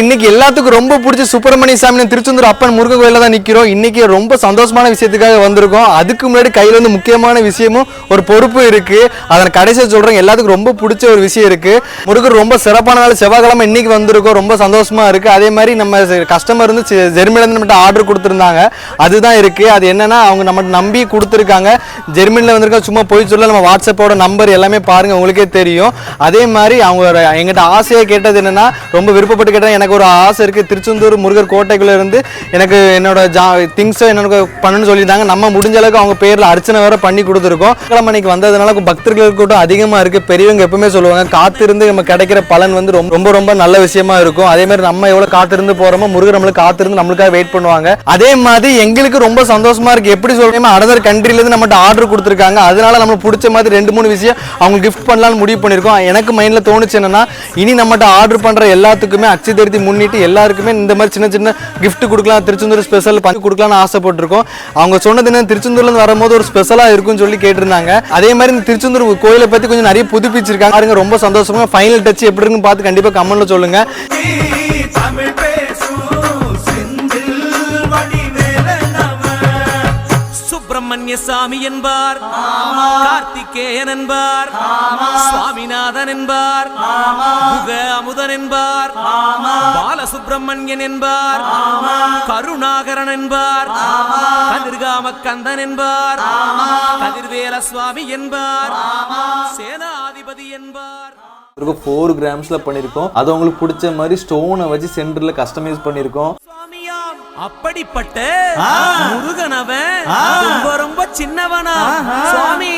இன்னைக்கு எல்லாத்துக்கும் ரொம்ப பிடிச்ச சுப்பிரமணிய சாமி திருச்செந்தூர் அப்பன் முருகன் கோயில தான் நிக்கிறோம். இன்னைக்கு ரொம்ப சந்தோஷமான விஷயத்துக்காக வந்திருக்கோம். அதுக்கு முன்னாடி கையில வந்து முக்கியமான விஷயமும் ஒரு பொறுப்பு இருக்கு. அதை கடைசியா சொல்றேன். எல்லாத்துக்கும் ரொம்ப பிடிச்ச ஒரு விஷயம் இருக்கு. முருகர் ரொம்ப சிறப்பான நாள். செவ்வாய்க்கிழமை இன்னைக்கு வந்திருக்கோம். ரொம்ப சந்தோஷமா இருக்கு. அதே மாதிரி நம்ம கஸ்டமர் வந்து ஜெர்மனிலேருந்து ஜெர்மனில இருந்து மட்டும் ஆர்டர் கொடுத்துருந்தாங்க. அதுதான் இருக்கு. அது என்னன்னா அவங்க நம்ம நம்பி கொடுத்துருக்காங்க. ஜெர்மனில வந்திருக்க சும்மா போய் சொல்ல நம்ம வாட்ஸ்அப்போட நம்பர் எல்லாமே பாருங்க. உங்களுக்கே தெரியும். அதே மாதிரி அவங்க எங்கிட்ட ஆசையாக கேட்டது என்னன்னா ரொம்ப விருப்பப்பட்டு கேட்டால் எனக்கு ஒரு ஆசை இருக்கு. திருச்செந்தூர் முருகர் கோட்டைக்குள்ள இருந்து எனக்கு என்னோட ஜா திங்ஸை எனக்கு பண்ணணும்னு சொல்லியிருந்தாங்க. நம்ம முடிஞ்ச அளவுக்கு அவங்க பேரில் அர்ச்சனை வேற பண்ணி கொடுத்துருக்கோம். கிழமணிக்கு வந்ததுனால பக்தர்கள் கூட்டம் அதிகமா இருக்கு. பெரியவங்க எப்பவுமே சொல்லுவாங்க காத்திருந்து நம்ம கிடைக்கிற பலன் வந்து ரொம்ப ரொம்ப ரொம்ப நல்ல விஷயமா இருக்கும். அதே மாதிரி நம்ம எவ்வளோ காத்திருந்து போகிறோமோ முருகர் நம்மளுக்கு காத்திருந்து நம்மளுக்காக வெயிட் பண்ணுவாங்க. அதே மாதிரி எங்களுக்கு ரொம்ப சந்தோஷமா இருக்கு. எப்படி சொல்கிறோமோ அதர் கண்ட்ரிலேருந்து நம்மகிட்ட ஆர்டர் கொடுத்துருக்காங்க. அதனால நம்மளுக்கு பிடிச்ச மாதிரி ரெண்டு மூணு விஷயம் அவங்க கிஃப்ட் பண்ணலாம்னு முடிவு பண்ணிருக்கோம் எனக்கு மைண்டில் தோணுச்சு என்னன்னா இனி நம்மகிட்ட ஆர்டர் பண்ணுற எல்லாத்துக்குமே அச்சு திருத்தி முன்னிட்டு எல்லாருக்குமே இந்த மாதிரி சின்ன சின்ன கிஃப்ட் கொடுக்கலாம் திருச்செந்தூர் ஸ்பெஷல் பண்ணி கொடுக்கலாம்னு ஆசைப்பட்டிருக்கோம். அவங்க சொன்னது என்ன திருச்செந்தூர்ல இருந்து வரும்போது ஒரு ஸ்பெஷலா இருக்கும்னு சொல்லி கேட்டிருந்தாங்க. அதே மாதிரி இந்த திருச்செந்தூர் கோயிலை பற்றி கொஞ்சம் நிறைய புதுப்பிச்சிருக்காங்க. பாருங்க ரொம்ப சந்தோஷமா ஃபைனல் டச் எப்படி இருக்குன்னு பார்த்து கண்டிப்பா கமெண்ட்ல சொல்லுங்க. சாமி என்பார். கார்த்திகேயன் என்பார். சுவாமிநாதன் என்பார். முக அமுதன் என்பார். பாலசுப்பிரமணியன் என்பார். கருணாகரன் என்பார். கதிர்காம கந்தன் என்பார். கதிர்வேல சுவாமி என்பார். சேனாதிபதி என்பார். ஃபோர் கிராம்ஸ்ல பண்ணிருக்கோம். அது உங்களுக்கு பிடிச்ச மாதிரி ஸ்டோனை வச்சு சென்டர்ல கஸ்டமைஸ் பண்ணிருக்கோம். அப்படிப்பட்ட முருகனவன் ரொம்ப ரொம்ப சின்னவனா. சுவாமி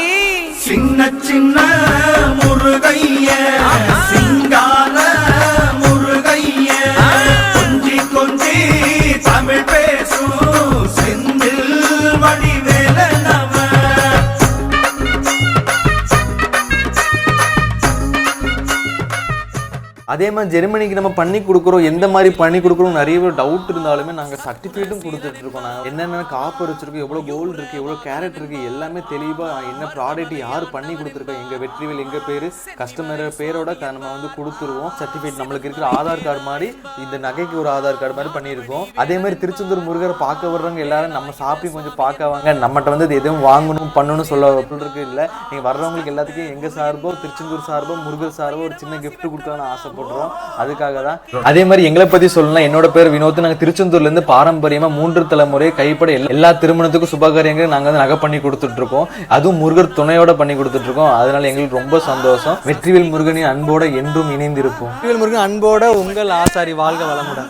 அதே மாதிரி ஜெர்மனிக்கு நம்ம பண்ணி கொடுக்குறோம் எந்த மாதிரி பண்ணி கொடுக்குறோம் நிறைய பேர் டவுட் இருந்தாலுமே நாங்கள் சர்டிஃபிகேட்டும் கொடுத்துட்டு இருக்கோம். நாங்கள் என்னென்ன காப்பர் வச்சிருக்கோம் எவ்வளோ கோல்டு இருக்கு எவ்வளோ கேரட் இருக்கு எல்லாமே தெளிவாக என்ன ப்ராடக்ட் யார் பண்ணி கொடுத்துருக்கோம் எங்கள் வெற்றிவேல் எங்கள் பேர் கஸ்டமர் பேரோட நம்ம வந்து கொடுத்துருவோம். சர்டிஃபிகேட் நம்மளுக்கு இருக்கிற ஆதார் கார்டு மாதிரி இந்த நகைக்கு ஒரு ஆதார் கார்டு மாதிரி பண்ணியிருக்கோம். அதே மாதிரி திருச்செந்தூர் முருகரை பார்க்க வர்றவங்க எல்லாரும் நம்ம ஷாப்பிங் கொஞ்சம் பார்க்க வாங்க. நம்மகிட்ட வந்து எதுவும் வாங்கணும் பண்ணணும் சொல்ல இருக்கு இல்லை. நீங்கள் வர்றவங்களுக்கு எல்லாத்துக்கும் எங்கள் சார்போ திருச்செந்தூர் சார்போ முருகர் சார்போ ஒரு சின்ன கிஃப்ட் கொடுக்கலாம்னு ஆசைப்படுறோம் அதுக்காக தான் அதே மாதிரி எங்களை பத்தி சொல்லலாம் என்னோட பேர் வினோத் நாங்க திருச்செந்தூர்ல இருந்து பாரம்பரியமா மூன்று தலைமுறை கைப்பட எல்லா- திருமணத்துக்கும் சுபகாரியங்களும் நாங்க வந்து நகை பண்ணி கொடுத்துட்டு இருக்கோம். அதுவும் முருகர் துணையோட பண்ணி கொடுத்துட்டு இருக்கோம். அதனால எங்களுக்கு ரொம்ப சந்தோஷம். வெற்றிவேல் முருகனின் அன்போட என்றும் இணைந்திருப்போம். வெற்றிவேல் முருகன் அன்போட உங்கள் ஆசாரி வாழ்க வளமுடன்.